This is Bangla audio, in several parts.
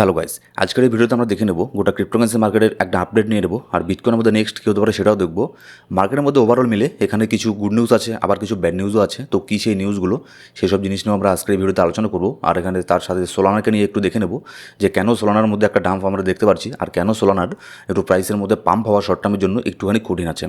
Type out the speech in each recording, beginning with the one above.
হ্যালো গাইস আজকের এই ভিডিওতে আমরা দেখে নেব গোটা ক্রিপ্টোকারেন্সি মার্কেটের একটা আপডেট নিয়ে নেব, আর বিটকয়েনের মধ্যে নেক্সট কী হতে পারে সেটাও দেখব। মার্কেটের মধ্যে ওভারঅল মিলে এখানে কিছু গুড নিউজ আছে, আবার কিছু ব্যাড নিউজও আছে। তো কী সেই নিউজগুলো সেসব জিনিস নিয়েও আমরা আজকের এই ভিডিওতে আলোচনা করব। আর এখানে তার সাথে সোলানাকে নিয়ে একটু দেখে নেব যে কেন সোলানার মধ্যে একটা ডাম্প আমরা দেখতে পাচ্ছি আর কেন সোলানার একটু প্রাইসের মধ্যে পাম্প হওয়া শর্ট টার্মের জন্য একটুখানি কঠিন আছে।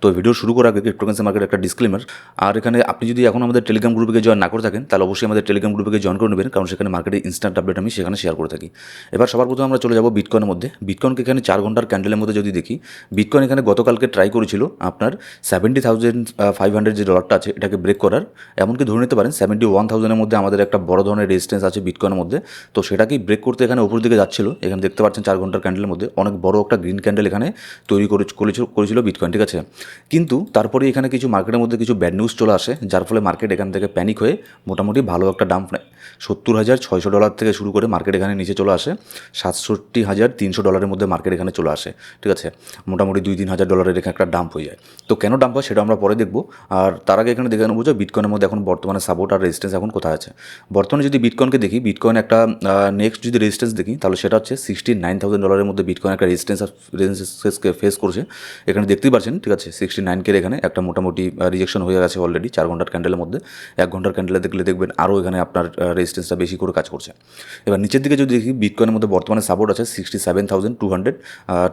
তো ভিডিও শুরু করার আগে ক্রিপ্টোকারেন্সি মার্কেট একটা ডিসক্লেমার আর এখানে আপনি যদি এখন আমাদের টেলিগ্রাম গ্রুপে জয়েন না করে থাকেন, তাহলে অবশ্যই আমাদের টেলিগ্রাম গ্রুপে জয়েন করে নেবেন, কারণ সেখানে মার্কেটের ইনস্ট্যান্ট আপডেট আমি সেখানে শেয়ার করে থাকি। এবার সবার প্রথমে আমরা চলে যাব বিটকয়েনের মধ্যে। বিটকয়েনকে এখানে চার ঘণ্টার ক্যান্ডেলের মধ্যে যদি দেখি বিটকয়েন এখানে গতকালকে ট্রাই করেছিল আপনার সেভেন্টি থাউজেন্ড ফাইভ হান্ড্রেড যে ডলারটা আছে, এটাকে ব্রেক করার। এমনকি ধরে নিতে পারেন সেভেন্টি ওয়ান থাউজেন্ডের মধ্যে আমাদের একটা বড় ধরনের রেজিস্ট্যান্স আছে বিটকয়েনের মধ্যে। তো সেটাকেই ব্রেক করতে এখানে উপর দিকে যাচ্ছিল। এখানে দেখতে পাচ্ছেন চার ঘণ্টার ক্যান্ডেলের মধ্যে অনেক বড় একটা গ্রিন ক্যান্ডেল এখানে তৈরি করেছিল করেছিল বিটকয়েন ঠিক আছে? কিন্তু তারপরে এখানে কিছু মার্কেটের মধ্যে কিছু ব্যাড নিউজ চলে আসে, যার ফলে মার্কেট এখান থেকে প্যানিক হয়ে মোটামুটি ভালো একটা ডাম্প নেয়। সত্তর হাজার ছয়শো ডলার থেকে শুরু করে মার্কেট এখানে নিচে চলে আসে। সাতষট্টি হাজার তিনশো ডলারের মধ্যে মার্কেট এখানে চলে আসে, ঠিক আছে? মোটামুটি দুই, তিন হাজার ডলারের এখানে একটা ডাম্প হয়ে যায়। তো কেন ডাম্প হয় সেটা আমরা পরে দেখব। আর তার আগে এখানে দেখে নেব যে বিটকয়েনের মধ্যে এখন বর্তমানে সাপোর্ট আর রেজিস্ট্যান্স এখন কোথায় আছে। বর্তমানে যদি বিটকয়েনকে দেখি বিটকয়েন একটা নেক্সট যদি রেজিস্ট্যান্স দেখি, তাহলে সেটা হচ্ছে সিক্সটি নাইন থাউজেন্ড ডলারের মধ্যে বিটকয়েন একটা রেজিস্ট্যান্স রেজিস্ট্যান্সকে ফেস করছে। এখানে দেখতেই পাচ্ছেন ঠিক আছে? সিক্সটি নাইনকের এখানে একটা মোটামুটি রিজেকশন হয়ে গেছে অলরেডি চার ঘণ্টার ক্যান্ডেলের মধ্যে। এক ঘণ্টার ক্যান্ডেলে দেখলে দেখবেন আরও এখানে আপনার রেজিস্ট্যান্সটা বেশি করে কাজ করছে। এবার নিচের দিকে যদি দেখি বিটকয়েনের মধ্যে বর্তমানে সাপোর্ট আছে sixty seven thousand two hundred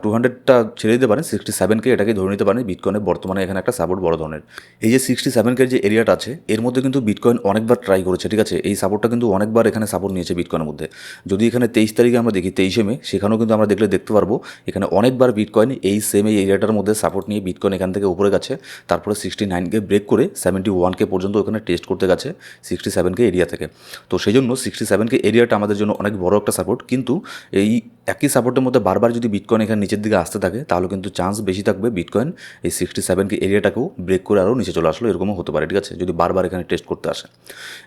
two হান্ড্রেডটা ছেড়ে দিতে পারেন সিক্সটি সেভেনকে এটাকে ধরে নিতে পারেন বিটকয়েনের বর্তমানে এখানে একটা সাপোর্ট বড় ধরনের। এই যে সিক্সটি সেভেনকের যে এরিয়াটা আছে, এর মধ্যে কিন্তু বিটকয়েন অনেকবার ট্রাই করেছে, ঠিক আছে? এই সাপোর্টটা কিন্তু অনেকবার এখানে সাপোর্ট নিয়েছে বিটকয়েনের মধ্যে। যদি এখানে তেইশ তারিখে আমরা দেখি, তেইশে মে, সেখানেও কিন্তু আমরা দেখলে দেখতে পারব, এখানে অনেকবার বিটকয়েন এই সেম এই এরিয়াটার মধ্যে সাপোর্ট নিয়ে বিটকয়েন এখান থেকে উপরে গেছে, তারপরে সিক্সটি নাইনকে ব্রেক করে সেভেন্টি ওয়ানকে পর্যন্ত ওখানে টেস্ট করতে গেছে সিক্সটি সেভেনকে এরিয়া থেকে। তো সেই জন্য সিক্সটি সেভেনকে এরিয়াটা আমাদের জন্য অনেক বড় একটা সাপোর্ট কিন্তু এই একই সাপোর্টের মধ্যে বারবার যদি বিটকয়েন এখানে নিচের দিকে আসতে থাকে, তাহলে কিন্তু চান্স বেশি থাকবে বিটকয়েন এই সিক্সটি সেভেনকে এরিয়াটাকেও ব্রেক করে আরও নিচে চলে আসলো এরকমও হতে পারে, ঠিক আছে? যদি বারবার এখানে টেস্ট করতে আসে।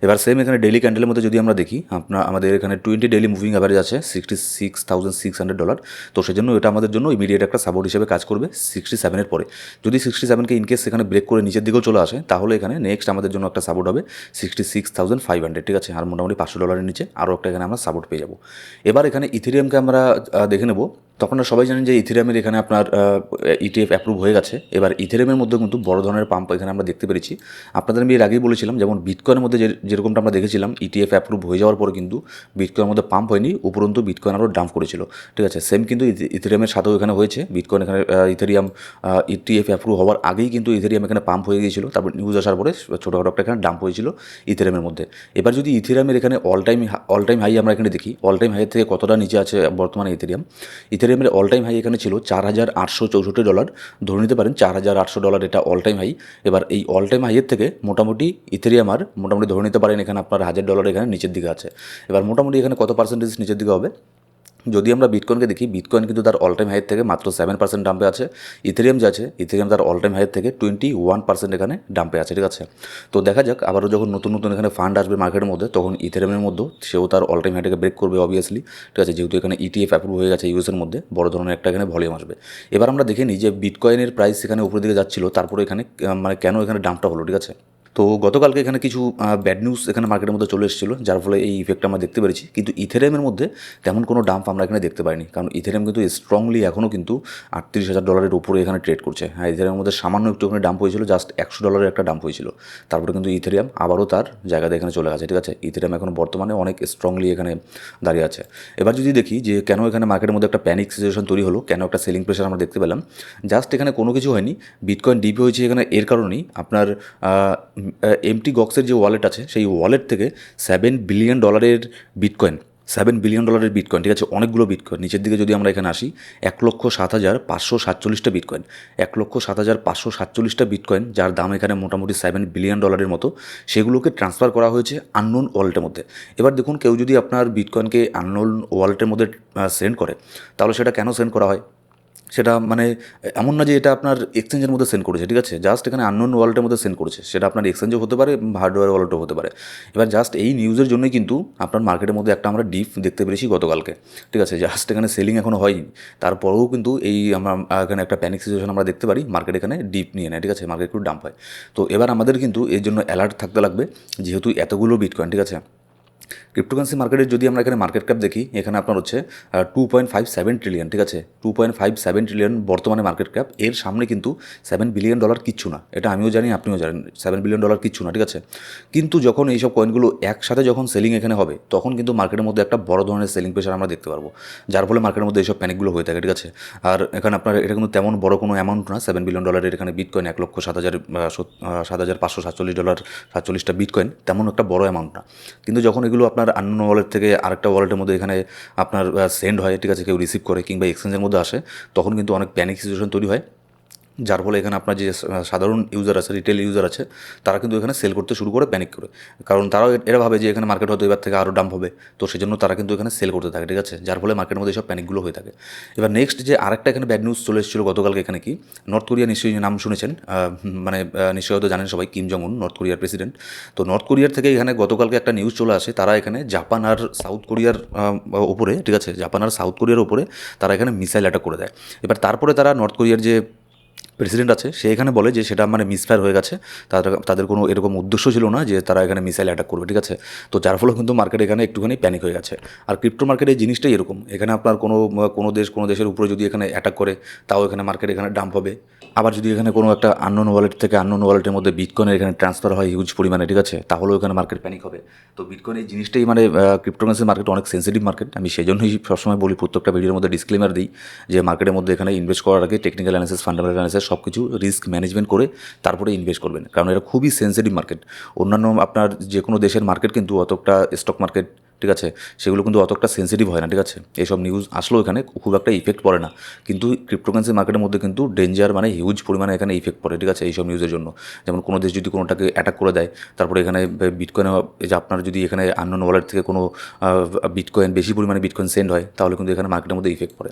এবার সেম এখানে ডেলি ক্যান্ডেলের মধ্যে যদি আমরা দেখি, আপনার আমাদের এখানে টোয়েন্টি ডেলি মুভিং অ্যাভারেজ আছে sixty six thousand six hundred dollar তো সেজন্য এটা আমাদের জন্য ইমিডিয়েট একটা সাপোর্ট হিসেবে কাজ করবে সিক্সটি সেভেনের পরে। যদি সিক্সটি সেভেনকে ইনকেস সেখানে ব্রেক করে নিচের দিকেও চলে আসে, তাহলে এখানে নেক্সট আমাদের জন্য একটা সাপোর্ট হবে sixty six thousand five hundred ঠিক আছে? আর মোটামুটি পাঁচশো ডলারের নিচে আরও একটা এখানে আমরা সাপোর্ট পেয়ে যাব। এবার এখানে ইথেরিয়ামকে আমরা দেখে নেব তখন আপনারা সবাই জানেন যে ইথেরিয়ামের এখানে আপনার ইটিএফ অ্যাপ্রুভ হয়ে গেছে। এবার ইথেরিয়ামের মধ্যে কিন্তু বড় ধরনের পাম্প এখানে আমরা দেখতে পেরেছি। আপনাদের আমি এর আগেই বলেছিলাম, যেমন বিটকয়েনের মধ্যে যেরকমটা আমরা দেখেছিলাম ইটিএফ অ্যাপ্রুভ হয়ে যাওয়ার পরে কিন্তু বিটকয়েনের মধ্যে পাম্প হয়নি, উপরন্তু বিটকয়েন আরও ডাম্প করেছিল। ঠিক আছে সেম কিন্তু ইথেরিয়ামের সাথেও এখানে হয়েছে। বিটকয়েন এখানে ইথেরিয়াম ইটিএফ অ্যাপ্রুভ হওয়ার আগেই কিন্তু ইথেরিয়াম এখানে পাম্প হয়ে গিয়েছিল। তারপর নিউজ আসার পরে ছোটোখাটো একটা এখানে ডাম্প হয়েছিল ইথেরিয়ামের মধ্যে। এবার যদি ইথেরিয়ামের এখানে all time all time high আমরা এখানে দেখি অল টাইম হাইয়ের থেকে কতটা নিচে আছে বর্তমানে ইথেরিয়াম ইথেরিয়ামের অল টাইম হাই এখানে ছিল চার হাজার আটশো চৌষট্টি ডলার ধরে নিতে পারেন চার হাজার আটশো ডলার এটা অল টাইম হাই এবার এই অল টাইম হাইয়ের থেকে মোটামুটি ইথেরিয়াম আর মোটামুটি ধরে নিতে পারেন এখানে আপনার হাজার ডলার এখানে নিচের দিকে আছে। এবার মোটামুটি এখানে কত পার্সেন্টেজ নিচের দিকে হবে? যদি আমরা বিটকয়েনকে দেখি বিটকয়েন কিন্তু তার অল টাইম হাইয়ের থেকে মাত্র সেভেন পার্সেন্ট ডাম্পে আছে ইথেরিয়াম যে আছে ইথেরিয়াম তার অল টাইম হাইয়ের থেকে টোয়েন্টি ওয়ান পার্সেন্ট এখানে ডাম্পে আছে, ঠিক আছে? তো দেখা যাক, আবারও যখন নতুন নতুন এখানে ফান্ড আসবে মার্কেটের মধ্যে, তখন ইথেরিয়ামের মধ্যেও সেও তার অল টাইম হাইটাকে ব্রেক করবে অবভিয়াসলি ঠিক আছে? যেহেতু এখানে ইটিএফ অ্যাপ্রুভ হয়ে গেছে ইউএসের মধ্যে, বড় ধরনের একটা এখানে ভলিউম আসবে। এবার আমরা দেখে নিই যে বিটকয়েনের প্রাইস এখানে উপরের দিকে যাচ্ছিল, তারপরে এখানে মানে কেন এখানে ডাম্পটা হলো, ঠিক আছে? তো গতকালকে এখানে কিছু ব্যাড নিউজ এখানে মার্কেটের মধ্যে চলে এসেছিল, যার ফলে এই ইফেক্ট আমরা দেখতে পেরেছি। কিন্তু ইথেরিয়ামের মধ্যে তেমন কোনো ডাম্প আমরা এখানে দেখতে পাইনি। কারণ ইথেরিয়াম কিন্তু স্ট্রংলি এখনও কিন্তু আটত্রিশ হাজার ডলারের উপরে এখানে ট্রেড করছে। হ্যাঁ ইথেরিয়ামের মধ্যে সামান্য একটু ওখানে ডাম্প হয়েছিল জাস্ট একশো ডলারের একটা ডাম্প হয়েছিল। তারপরে কিন্তু ইথেরিয়াম আবারও তার জায়গাতে এখানে চলে গেছে, ঠিক আছে? ইথেরিয়াম এখন বর্তমানে অনেক স্ট্রংলি এখানে দাঁড়িয়ে আছে। এবার যদি দেখি যে কেন এখানে মার্কেটের মধ্যে একটা প্যানিক সিচুয়েশন তৈরি হলো, কেন একটা সেলিং প্রেশার আমরা দেখতে পেলাম জাস্ট এখানে কোনো কিছু হয়নি। বিটকয়েন ডিপি হয়েছে এখানে এর কারণেই। আপনার এমটি গক্সের যে ওয়ালেট আছে, সেই ওয়ালেট থেকে সেভেন বিলিয়ন ডলারের বিটকয়েন সেভেন বিলিয়ন ডলারের বিটকয়েন ঠিক আছে? অনেকগুলো বিটকয়েন নিচের দিকে যদি আমরা এখানে আসি, এক লক্ষ সাত হাজার পাঁচশো সাতচল্লিশটা বিটকয়েন এক লক্ষ সাত হাজার পাঁচশো সাতচল্লিশটা বিটকয়েন যার দাম এখানে মোটামুটি সেভেন বিলিয়ন ডলারের মতো, সেগুলোকে ট্রান্সফার করা হয়েছে আননোন ওয়ালেটের মধ্যে। এবার দেখুন, কেউ যদি আপনার বিটকয়েনকে আননোন ওয়ালেটের মধ্যে সেন্ড করে, তাহলে সেটা কেন সেন্ড করা হয়? সেটা মানে এমন না যে এটা আপনার এক্সচেঞ্জের মধ্যে সেন্ড করেছে, ঠিক আছে? জাস্ট এখানে আননোন ওয়ালেটের মধ্যে সেন্ড করেছে, সেটা আপনার এক্সচেঞ্জও হতে পারে হার্ডওয়্যার ওয়ালেটও হতে পারে। এবার জাস্ট এই নিউজের জন্যই কিন্তু আপনার মার্কেটের মধ্যে একটা আমরা ডিপ দেখতে পেরেছি গতকালকে, ঠিক আছে? জাস্ট এখানে সেলিং এখনও হয়নি। তারপরেও কিন্তু এই আমরা, এখানে একটা প্যানিক সিচুয়েশন আমরা দেখতে পারি মার্কেট এখানে ডিপ নিয়ে নেয়, ঠিক আছে? মার্কেট একটু ডাম্প হয়। তো এবার আমাদের কিন্তু এর জন্য অ্যালার্ট থাকতে লাগবে, যেহেতু এতগুলো বিটকয়েন ঠিক আছে? ক্রিপ্টোকারেন্সি মার্কেটের যদি আমরা এখানে মার্কেট ক্যাপ দেখি, এখানে আপনার হচ্ছে two point five seven trillion ঠিক আছে? Two point five seven trillion বর্তমানে মার্কেট ক্যাপ এর সামনে কিন্তু সেভেন বিলিয়ন ডলার কিচ্ছু না। এটা আমিও জানি, আপনিও জানেন সেভেন বিলিয়ন ডলার কিচ্ছু না, ঠিক আছে? কিন্তু যখন এইসব কয়েনগুলো একসাথে যখন সেলিং এখানে হবে, তখন কিন্তু মার্কেটের মধ্যে একটা বড় ধরনের সেলিং প্রেশার আমরা দেখতে পারব। যার ফলে মার্কেটের মধ্যে এইসব প্যানিকগুলো হয়ে থাকে, ঠিক আছে? আর এখানে আপনার, এটা কিন্তু তেমন বড় কোনো অ্যামাউন্ট না সেভেন বিলিয়ন ডলারের এখানে বিটকয়েন এক লক্ষ সাত হাজার সাত হাজার পাঁচশো সাতচল্লিশ ডলার সাতচল্লিশটা বিটকয়েন তেমন একটা বড় অ্যামাউন্ট না। কিন্তু যখন এগুলো আপনার অন্য ওয়ালেট থেকে আরেকটা ওয়ালেটের মধ্যে এখানে আপনার সেন্ড হয়, ঠিক আছে? কেউ রিসিভ করে কিংবা এক্সচেঞ্জের মধ্যে আসে, তখন কিন্তু অনেক প্যানিক সিচুয়েশন তৈরি হয়। যার ফলে এখানে আপনার যে সাধারণ ইউজার আছে রিটেল ইউজার আছে, তারা কিন্তু এখানে সেল করতে শুরু করে প্যানিক করে। কারণ তারাও এরা ভাবে যে এখানে মার্কেট হয়তো এবার থেকে আরও ডাম্প হবে। তো সেজন্য তারা কিন্তু এখানে সেল করতে থাকে, ঠিক আছে? যার ফলে মার্কেটের মধ্যে সব প্যানিকগুলো হয়ে থাকে। এবার নেক্সট যে আরেকটা এখানে ব্যাড নিউজ চলে এসেছিল গতকালকে এখানে কি? নর্থ কোরিয়া নিশ্চয়ই নাম শুনেছেন মানে নিশ্চয়ই হয়তো জানেন সবাই কিম জং উন নর্থ কোরিয়ার প্রেসিডেন্ট তো নর্থ কোরিয়ার থেকে এখানে গতকালকে একটা নিউজ চলে আসে, তারা এখানে জাপান আর সাউথ কোরিয়ার ওপরে ঠিক আছে? জাপান আর সাউথ কোরিয়ার ওপরে তারা এখানে মিসাইল অ্যাটাক করে দেয়। এবার তারপরে তারা নর্থ কোরিয়ার যে প্রেসিডেন্ট আছে, সে এখানে বলে যে সেটা মানে মিসফায়ার হয়ে গেছে। তাদের তাদের কোনো এরকম উদ্দেশ্য ছিল না যে তারা এখানে মিসাইল অ্যাটাক করবে, ঠিক আছে? তো যার ফলে কিন্তু মার্কেট এখানে একটুখানি প্যানিক হয়ে গেছে। আর ক্রিপ্টো মার্কেট এই জিনিসটাই এরকম। এখানে আপনার কোনো কোনো দেশ, কোনো দেশের উপরে যদি এখানে অ্যাটাক করে, তাও এখানে মার্কেট এখানে ডাম্প হবে। আবার যদি এখানে কোনো একটা আননোন ওয়ালেট থেকে আননোন ওয়ালেটের মধ্যে বিটকয়েনের এখানে ট্রান্সফার হয় হিউজ পরিমাণে, ঠিক আছে? তাহলেও এখানে মার্কেট প্যানিক হবে। তো বিটকয়েন এই জিনিসটাই মানে ক্রিপ্টোকারেন্সি মার্কেট অনেক সেন্সিটিভ মার্কেট আমি সেই জন্যই সবসময় বলি, প্রত্যেকটা ভিডিওর মধ্যে ডিসক্লেমার দিই যে মার্কেটের মধ্যে এখানে ইনভেস্ট করার আগে টেকনিক্যাল অ্যানালিসিস ফান্ডামেন্টাল অ্যানালিসিস সব কিছু রিস্ক ম্যানেজমেন্ট করে তারপরে ইনভেস্ট করবেন। কারণ এটা খুবই সেন্সিটিভ মার্কেট অন্যান্য আপনার যে কোনো দেশের মার্কেট কিন্তু অতটা স্টক মার্কেট ঠিক আছে? সেগুলো কিন্তু অতটা সেন্সিটিভ হয় না, ঠিক আছে? এইসব নিউজ আসলেও এখানে খুব একটা ইফেক্ট পড়ে না। কিন্তু ক্রিপ্টোকারেন্সি মার্কেটের মধ্যে কিন্তু ডেঞ্জার মানে হিউজ পরিমাণে এখানে ইফেক্ট পড়ে, ঠিক আছে? এইসব নিউজের জন্য। যেমন কোনো দেশ যদি কোনোটাকে অ্যাটাক করে দেয়, তারপরে এখানে বিটকয়েন যে আপনার যদি এখানে আননোন ওয়ালেট থেকে কোনো বিটকয়েন বেশি পরিমাণে বিটকয়েন সেন্ড হয়, তাহলে কিন্তু এখানে মার্কেটের মধ্যে ইফেক্ট পড়ে।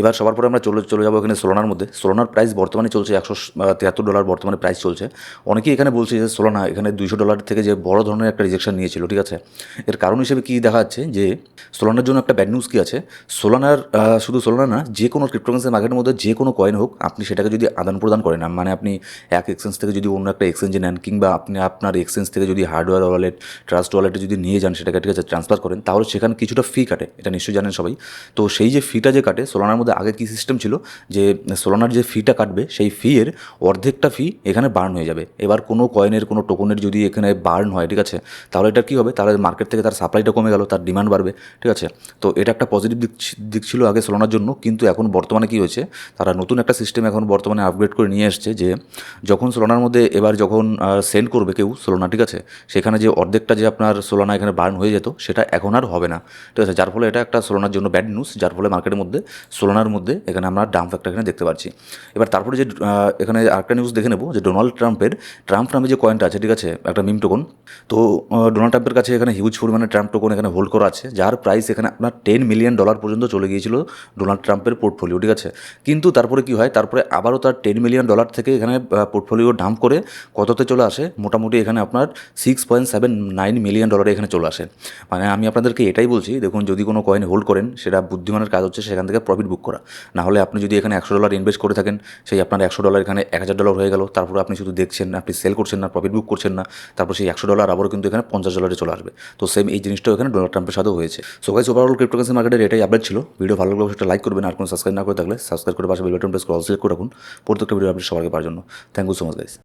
এবার সবার পরে আমরা চলে চলে যাব এখানে সোলানার মধ্যে। সোলানার প্রাইস বর্তমানে চলছে একশো তিয়াত্তর ডলার বর্তমানে প্রাইস চলছে। অনেকেই এখানে বলছে যে সোলানা এখানে দুইশো ডলার থেকে যে বড় ধরনের একটা রিজেকশন নিয়েছিল, ঠিক আছে? এর কারণ হিসেবে কী দেখা যাচ্ছে যে সোলানার জন্য একটা ব্যাড নিউজ কী আছে? সোলানার শুধু সোলানা না, যে কোনো ক্রিপ্টোকারেন্সি মার্কেটের মধ্যে যে কোনো কয়েন হোক, আপনি সেটাকে যদি আদান প্রদান করেন মানে আপনি এক এক্সচেঞ্জ থেকে যদি অন্য একটা এক্সচেঞ্জে নেন, কিংবা আপনি আপনার এক্সচেঞ্জ থেকে যদি হার্ডওয়্যার ওয়ালেট ট্রাস্ট ওয়ালেটে যদি নিয়ে যান, সেটাকে ঠিক আছে ট্রান্সফার করেন, তাহলে সেখানে কিছুটা ফি কাটে, এটা নিশ্চয়ই জানেন সবাই। তো সেই যে ফিটা যে কাটে, সোলানার মধ্যে আগে কী সিস্টেম ছিল? যে সোলানার যে ফিটা কাটবে, সেই ফি এর অর্ধেকটা ফি এখানে বার্ন হয়ে যাবে। এবার কোনো কয়েনের কোনো টোকনের যদি এখানে বার্ন হয়, ঠিক আছে, তাহলে এটা কী হবে? তাহলে মার্কেট থেকে তার সাপ্লাইটা কমে গেল, তার ডিমান্ড বাড়বে, ঠিক আছে? তো এটা একটা পজিটিভ দিক দিক ছিল আগে সোলানার জন্য, কিন্তু এখন বর্তমানে কী হয়েছে, তারা নতুন একটা সিস্টেম এখন বর্তমানে আপগ্রেড করে নিয়ে এসছে যে, যখন সোলানার মধ্যে এবার যখন সেন্ড করবে কেউ সোলানা ঠিক আছে? সেখানে যে অর্ধেকটা যে আপনার সোলানা এখানে বার্ন হয়ে যেত, সেটা এখন আর হবে না, ঠিক আছে? যার ফলে এটা একটা সোলানার জন্য ব্যাড নিউজ যার ফলে মার্কেটের মধ্যে সোলানার মধ্যে এখানে আমরা ডাম্প একটা এখানে দেখতে পাচ্ছি। এবার তারপরে যে এখানে আরেকটা নিউজ দেখে নেব, যে ডোনাল্ড ট্রাম্পের ট্রাম্প নামে যে কয়েনটা আছে, ঠিক আছে? একটা মিম টোকন তো ডোনাল্ড ট্রাম্পের কাছে এখানে হিউজ পরিমাণে ট্রাম্প টোকন এখানে হোল্ড করা আছে, যার প্রাইস এখানে আপনার টেন মিলিয়ন ডলার পর্যন্ত চলে গিয়েছিল ডোনাল্ড ট্রাম্পের পোর্টফোলিও ঠিক আছে? কিন্তু তারপরে কি হয়? তারপরে আবারও তার টেন মিলিয়ন ডলার থেকে এখানে পোর্টফোলিও ডাম্প করে কততে চলে আসে? মোটামুটি এখানে আপনার six point seven nine million ডলারে এখানে চলে আসে। মানে আমি আপনাদেরকে এটাই বলছি, দেখুন যদি কোনো কয়েন হোল্ড করেন, সেটা বুদ্ধিমানের কাজ হচ্ছে সেখান থেকে প্রফিট বুক করা। না হলে আপনি যদি এখানে একশো ডলার ইনভেস্ট করে থাকেন, সেই আপনার একশো ডলার এখানে এক হাজার ডলার হয়ে গেল, তারপরে আপনি শুধু দেখছেন, আপনি সেল করছেন না প্রফিট বুক করছেন না, তারপর সেই একশো ডলার আবারও কিন্তু এখানে পঞ্চাশ ডলারে চলে আসবে। তো সেম এই জিনিসটাও এখানে ডোনাল্ড ট্রাম্পের সাথেও হয়েছে। সো গাইস ওভারঅল ক্রিপ্টোকারেন্সি মার্কেটের এটাই আপডেট ছিল। ভিডিও ভালো লাগলে সেটা লাইক করবেন, আর কোনো সাবস্ক্রাইব না করে থাকলে সাবস্ক্রাইব করে পাশে বেল বাটন প্রেস করে অল সিলেক্ট করে রাখুন প্রত্যেকটা ভিডিও আপডেট সবার পাওয়ার জন্য। Thank you so much guys